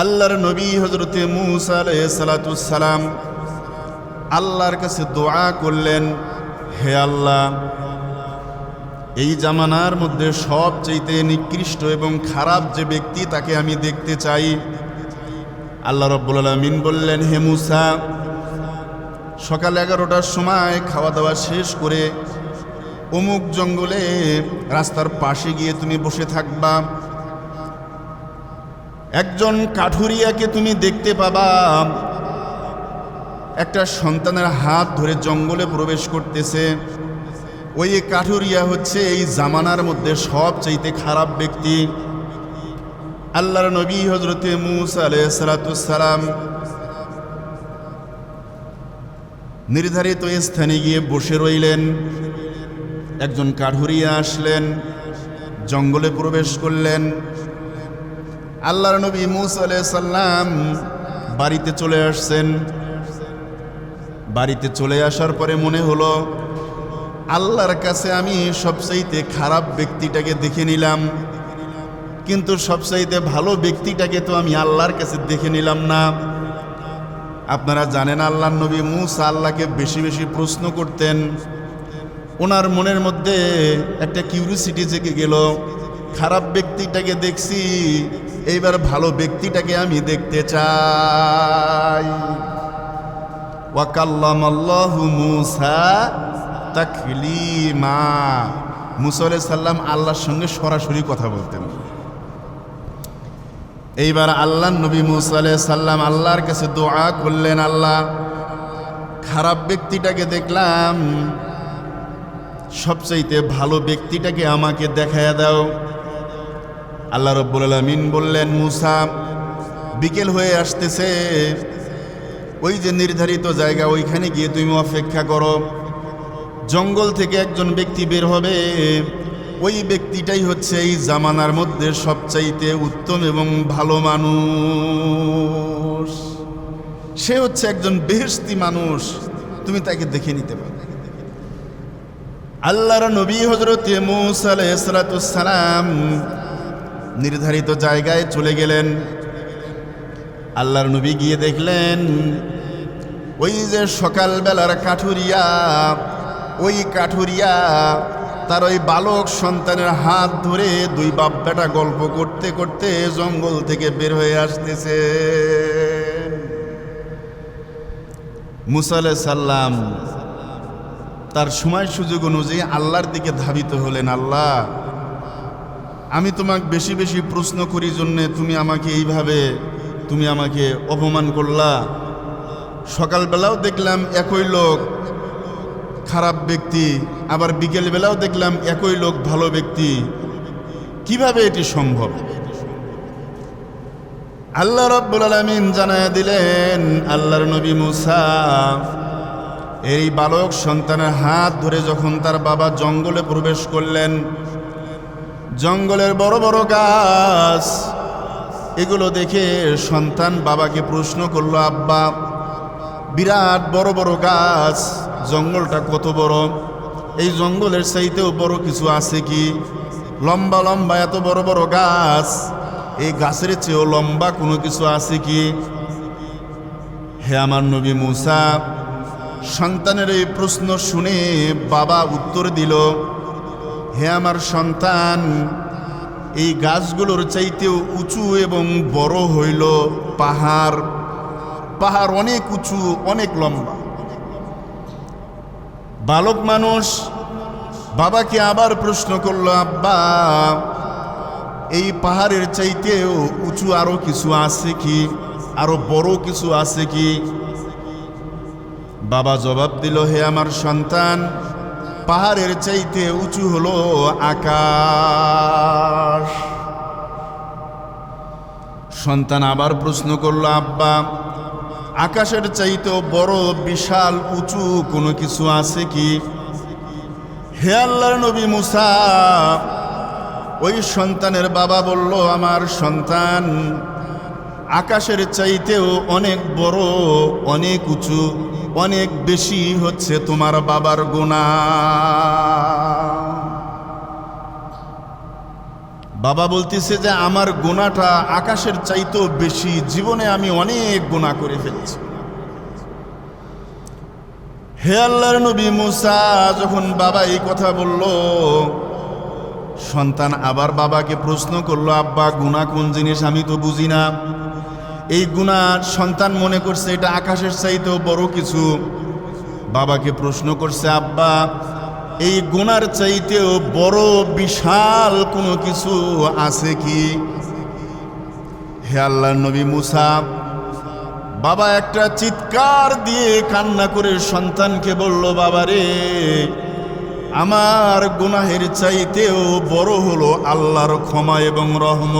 আল্লাহর নবী হজরতে মুসা সালাম আল্লাহর কাছে দোয়া করলেন, হে আল্লাহ, এই জামানার মধ্যে সবচেয়ে নিকৃষ্ট এবং খারাপ যে ব্যক্তি তাকে আমি দেখতে চাই। আল্লাহ রব্বুল আলমিন বললেন, হে মুসা, সকাল এগারোটার সময় খাওয়া দাওয়া শেষ করে অমুক জঙ্গলে রাস্তার পাশে গিয়ে তুমি বসে থাকবা। একজন কাঠুরিয়াকে তুমি দেখতে পাবা। একটা সন্তানের হাত ধরে জঙ্গলে প্রবেশ করতেছে। ওই কাঠুরিয়া হচ্ছে এই জামানার মধ্যে সবচাইতে খারাপ ব্যক্তি। আল্লাহর নবী হজরতে মুসা নির্ধারিত স্থানে গিয়ে বসে রইলেন। একজন কাঠুরিয়া আসলেন, জঙ্গলে প্রবেশ করলেন। আল্লাহর নবী মুসা সাল্লাম বাড়িতে চলে আসছেন। বাড়িতে চলে আসার পরে মনে হলো, আল্লাহর কাছে আমি সবচাইতে খারাপ ব্যক্তিটাকে দেখে নিলাম। কিন্তু সবচাইতে ভালো ব্যক্তিটাকে তো আমি আল্লাহর কাছে দেখে নিলাম না। আপনারা জানেন আল্লাহ নবী মুসা আল্লাহকে বেশি বেশি প্রশ্ন করতেন। ওনার মনের মধ্যে একটা কিউরিসিটি জেগে গেল। খারাপ ব্যক্তিটাকে দেখছি, এইবার ভালো ব্যক্তিটাকে আমি দেখতে চাই। ওয়াকাল্লাম আল্লাহ মুসা তাকলিমা। মুসা সাল্লাম আল্লাহর সঙ্গে সরাসরি কথা বলতেন। এইবার আল্লাহ নবী মুসা সাল্লাম আল্লাহর কাছে দোয়া করলেন, আল্লাহ খারাপ ব্যক্তিটাকে দেখলাম সবচাইতে ভালো ব্যক্তিটাকে আমাকে দেখায় দাও। আল্লাহ রব্বুল আলমিন বললেন, মুসা, বিকেল হয়ে আসতেছে। ওই যে নির্ধারিত জায়গা, ওইখানে গিয়ে তুমি অপেক্ষা করো। জঙ্গল থেকে একজন ব্যক্তি বের হবে। ওই ব্যক্তিটাই হচ্ছে এই জামানার মধ্যে সবচাইতে উত্তম এবং ভালো মানুষ। সে হচ্ছে একজন বেহস্তি মানুষ। তুমি তাকে দেখে নিতে পারো। আল্লাহর নবী হজরত মুসালাম নির্ধারিত জায়গায় চলে গেলেন। আল্লাহর নবী গিয়ে দেখলেন, ওই যে সকালবেলার কাঠুরিয়া, ওই কাঠুরিয়া, তার ওই বালক সন্তানের হাত ধরে দুই বাপ বেটা গল্প করতে করতে জঙ্গল থেকে বের হয়ে আসতেছে। মুসালে সাল্লাম তার সময় সুযোগ অনুযায়ী আল্লাহর দিকে ধাবিত হলেন, আল্লাহ, আমি তোমাকে বেশি বেশি প্রশ্ন করি জন্যে তুমি আমাকে এইভাবে, তুমি আমাকে অপমান করলা। সকালবেলাও দেখলাম একই লোক খারাপ ব্যক্তি, আবার বিকেলবেলাও দেখলাম একই লোক ভালো ব্যক্তি। কীভাবে এটি সম্ভব? আল্লাহ রব্বুল আলমিন জানায় দিলেন, আল্লাহর নবী মুসা এই বালক সন্তানের হাত ধরে যখন তার বাবা জঙ্গলে প্রবেশ করলেন, জঙ্গলের বড় বড় গাছ, এগুলো দেখে সন্তান বাবাকে প্রশ্ন করল, আব্বা, বিরাট বড় বড় গাছ, জঙ্গলটা কত বড়? এই জঙ্গলের চাইতেও বড় কিছু আছে কি? লম্বা লম্বা এত বড় বড় গাছ, এই গাছের চেয়েও লম্বা কোনো কিছু আছে কি? হে আমার নবী মুসা সন্তানের এই প্রশ্ন শুনে বাবা উত্তর দিল, হে আমার সন্তান, এই গাছগুলোর চাইতেও উঁচু এবং বড় হইল পাহাড়। পাহাড় অনেক উঁচু, অনেক লম্বা। বালক মানুষ, বাবাকে আবার প্রশ্ন করল, আব্বা, এই পাহাড়ের চাইতেও উঁচু আরও কিছু আছে কি? আরও বড় কিছু আছে কি? বাবা জবাব দিল, হে আমার সন্তান, পাহাড়ের চাইতে উঁচু হলো আকাশ। সন্তান আবার প্রশ্ন করল, আব্বা, আকাশের চাইতেও বড়, বিশাল, উঁচু কোনো কিছু আছে কি? হে আল্লাহর নবী মুসা, ওই সন্তানের বাবা বলল, আমার সন্তান আকাশের চাইতেও অনেক বড়, অনেক উঁচু, অনেক বেশি হচ্ছে তোমার বাবার গোনা বাবা বলতেছে যে, আমার গোনাটা আকাশের চাইতেও বেশি, জীবনে আমি অনেক গোনা করে ফেলছি। হে আল্লাহর নবী মুসা, যখন বাবা এই কথা বলল, সন্তান আবার বাবাকে প্রশ্ন করল, আব্বা, গুণা কোন জিনিস আমি তো বুঝি না। এই গুণা সন্তান মনে করছে এটা আকাশের চাইতেও বড় কিছু। বাবাকে প্রশ্ন করছে, আব্বা, এই গুনার চাইতেও বড় বিশাল কোনো কিছু আছে কি? হে আল্লাহ নবী মুসা, বাবা একটা চিৎকার দিয়ে কান্না করে সন্তানকে বলল, বাবা রে, আমার গুনাহের চাইতেও বড় হলো আল্লাহর ক্ষমা এবং রহম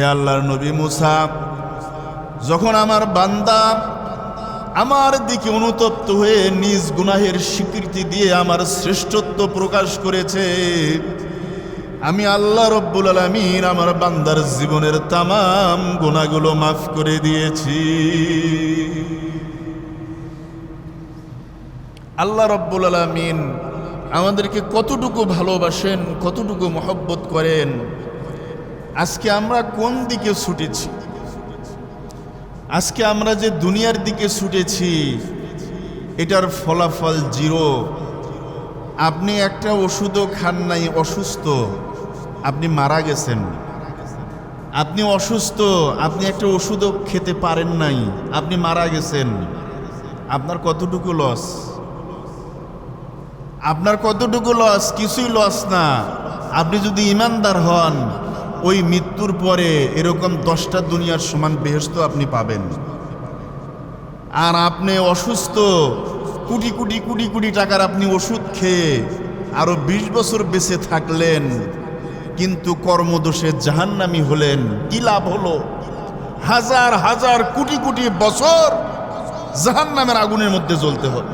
হে আল্লাহর নবী মুসা, যখন আমার বান্দা আমার দিকে অনুতপ্ত হয়ে নিজ গুনাহের স্বীকৃতি দিয়ে আমার শ্রেষ্ঠত্ব প্রকাশ করেছে, আমি আল্লাহ রব্বুল আলমিন আমার বান্দার জীবনের তামাম গুণাগুলো মাফ করে দিয়েছি। আল্লাহ রব্বুল আলমিন আমাদেরকে কতটুকু ভালোবাসেন, কতটুকু মহব্বত করেন আজকে আমরা কোন দিকে ছুটেছি? আজকে আমরা যে দুনিয়ার দিকে ছুটেছি, এটার ফলাফল জিরো। আপনি একটা ওষুধও খান নাই, অসুস্থ, আপনি মারা গেছেন। আপনি অসুস্থ, আপনি একটা ওষুধও খেতে পারেন নাই, আপনি মারা গেছেন। আপনার কতটুকু লস আপনার কতটুকু লস কিছুই লস না। আপনি যদি ইমানদার হন ওই মৃত্যুর পরে এরকম দশটা দুনিয়ার সমান বেহস্ত আপনি পাবেন। আর আপনি অসুস্থ, কোটি কোটি কোটি কোটি টাকার আপনি ওষুধ খেয়ে আরও ২০ বছর বেঁচে থাকলেন, কিন্তু কর্মদোষে জাহান্নামি হলেন, কি লাভ হলো? হাজার হাজার কোটি কোটি বছর জাহান্নামের আগুনের মধ্যে জ্বলতে হবে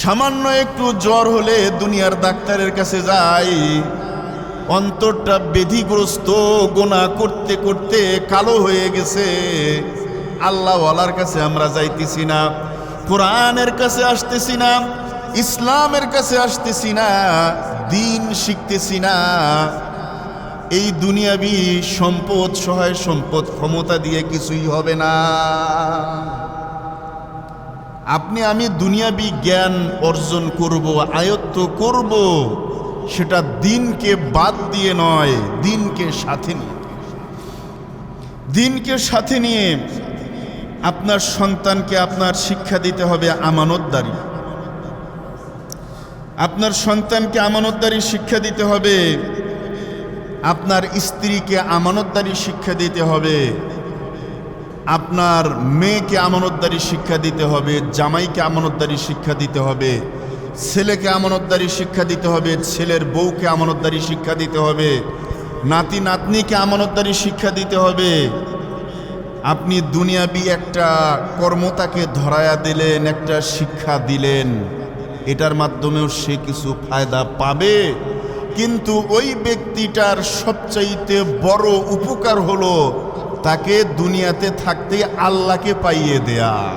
সামান্য একটু জ্বর হলে দুনিয়ার ডাক্তারের কাছে যাই অন্তরটা বেধিগ্রস্ত, গোনা করতে করতে কালো হয়ে গেছে। আল্লাহওয়ালার কাছে আমরা যাইতেছি না, কোরআনের কাছে আসতেছি না, ইসলামের কাছে আসতেছি না, দিন শিখতেছি না। এই দুনিয়াবি সম্পদ সহায় সম্পদ ক্ষমতা দিয়ে কিছুই হবে না। আপনি আমি দুনিয়াবি জ্ঞান অর্জন করব, আয়ত্ত করব। সেটা দিনকে বাদ দিয়ে নয়, দিনকে সাথে নিয়ে। দিনকে সাথে নিয়ে আপনার সন্তানকে আপনার শিক্ষা দিতে হবে আমানতদারি। আপনার সন্তানকে আমানতদারি শিক্ষা দিতে হবে, আপনার স্ত্রীকে আমানতদারি শিক্ষা দিতে হবে, আপনার মেয়েকে আমানতদারি শিক্ষা দিতে হবে, জামাইকে আমানতদারি শিক্ষা দিতে হবে। ছেলেকে আমানতদারি শিক্ষা দিতে হবে, ছেলের বউকে আমানতদারি শিক্ষা দিতে হবে, নাতি নাতনিকে আমানতদারি শিক্ষা দিতে হবে। আপনি দুনিয়াবি একটা কর্মতাকে ধরায়া দিলেন, একটা শিক্ষা দিলেন। এটার মাধ্যমেও সে কিছু ফায়দা পাবে। কিন্তু ওই ব্যক্তিটার সবচাইতে বড় উপকার হলো তাকে দুনিয়াতে থাকতে আল্লাহকে পাইয়ে দেয়া।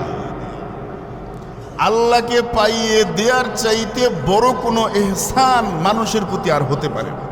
আল্লাহকে পাইয়ে দেওয়ার চাইতে বড় কোনো এহসান মানুষের প্রতি আর হতে পারে না।